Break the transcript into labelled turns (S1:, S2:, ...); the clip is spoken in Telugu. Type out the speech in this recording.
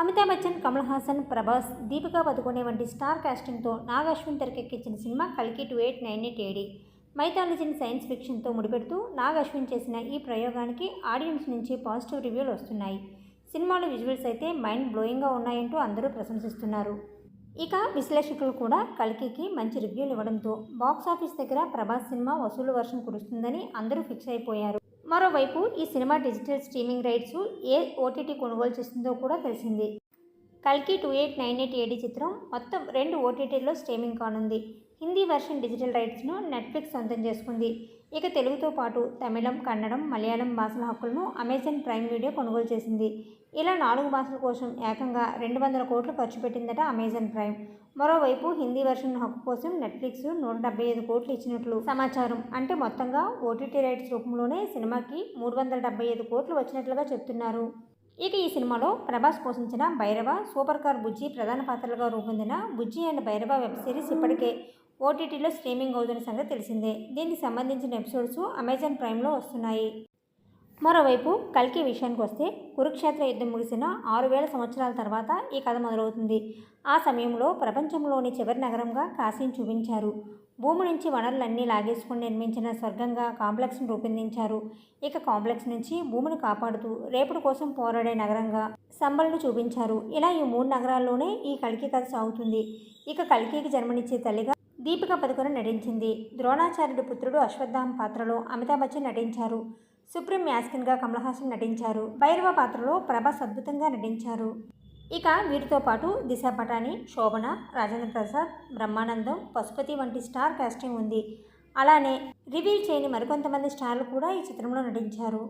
S1: అమితాబ్ బచ్చన్ కమల్ హాసన్ ప్రభాస్ దీపికా పదుకొనే వంటి స్టార్ కాస్టింగ్తో నాగ్ అశ్విన్ తెరకెక్కించిన సినిమా కల్కి two eight nine eight AD. మైథాలజీని science ఫిక్షన్తో ముడిపెడుతూ నాగ్ అశ్విన్ చేసిన ఈ ప్రయోగానికి ఆడియన్స్ నుంచి పాజిటివ్ రివ్యూలు వస్తున్నాయి. సినిమాలో విజువల్స్ అయితే మైండ్ బ్లోయింగ్గా ఉన్నాయంటూ అందరూ ప్రశంసిస్తున్నారు. ఇక విశ్లేషకులు కూడా కల్కికి మంచి రివ్యూలు ఇవ్వడంతో బాక్స్ ఆఫీస్ దగ్గర ప్రభాస్ సినిమా వసూలు వర్షం కురుస్తుందని అందరూ ఫిక్స్ అయిపోయారు. మరోవైపు ఈ సినిమా డిజిటల్ స్ట్రీమింగ్ రైట్స్ ఏ ఓటీటీ కొనుగోలు చేస్తుందో కూడా తెలిసింది. కల్కి two eight nine eight AD చిత్రం మొత్తం రెండు ఓటీటీల్లో స్ట్రీమింగ్ కానుంది. హిందీ వెర్షన్ డిజిటల్ రైట్స్ను నెట్ఫ్లిక్స్ సొంతం చేసుకుంది. ఇక తెలుగుతో పాటు తమిళం కన్నడం మలయాళం భాషల హక్కులను అమెజాన్ ప్రైమ్ వీడియో కొనుగోలు చేసింది. ఇలా నాలుగు భాషల కోసం ఏకంగా రెండు వందల కోట్లు ఖర్చు పెట్టిందట అమెజాన్ ప్రైమ్. మరోవైపు హిందీ వెర్షన్ హక్కు కోసం నెట్ఫ్లిక్స్ నూట డెబ్బై ఐదు కోట్లు ఇచ్చినట్లు సమాచారం. అంటే మొత్తంగా ఓటీటీ రైట్స్ రూపంలోనే సినిమాకి మూడు వందల డెబ్బై ఐదు కోట్లు వచ్చినట్లుగా చెప్తున్నారు. ఇక ఈ సినిమాలో ప్రభాస్ పోషించిన భైరవ సూపర్ కార్ బుజ్జి ప్రధాన పాత్రలుగా రూపొందిన Bujji and Bhairava web series ఇప్పటికే ఓటీటీలో స్ట్రీమింగ్ అవుతున్న సంగతి తెలిసిందే. దీనికి సంబంధించిన ఎపిసోడ్స్ అమెజాన్ ప్రైమ్లో వస్తున్నాయి. మరోవైపు కల్కి విషయానికి వస్తే కురుక్షేత్ర యుద్ధం ముగిసిన ఆరు వేల సంవత్సరాల తర్వాత ఈ కథ మొదలవుతుంది. ఆ సమయంలో ప్రపంచంలోని చివరి నగరంగా కాశీని చూపించారు. భూమి నుంచి వనరులన్నీ లాగేసుకుని నిర్మించిన స్వర్గంగా కాంప్లెక్స్ను రూపొందించారు. ఇక కాంప్లెక్స్ నుంచి భూమిని కాపాడుతూ రేపటి కోసం పోరాడే నగరంగా సంబల్ను చూపించారు. ఇలా ఈ మూడు నగరాల్లోనే ఈ కల్కి కథ సాగుతుంది. ఇక కల్కికి జన్మనిచ్చే తల్లిగా దీపిక పదుకొన నటించింది. ద్రోణాచార్యుడి పుత్రుడు అశ్వత్థామ పాత్రలో అమితాబ్ బచ్చన్ నటించారు. సుప్రీం యాస్కిన్గా కమల్ హాసన్ నటించారు. భైరవ పాత్రలో ప్రభాస్ అద్భుతంగా నటించారు. ఇక వీరితో పాటు దిశ పటాని శోభన రాజేంద్ర ప్రసాద్ బ్రహ్మానందం పశుపతి వంటి స్టార్ కాస్టింగ్ ఉంది. అలానే రివీల్ చేయని మరికొంతమంది స్టార్లు కూడా ఈ చిత్రంలో నటించారు.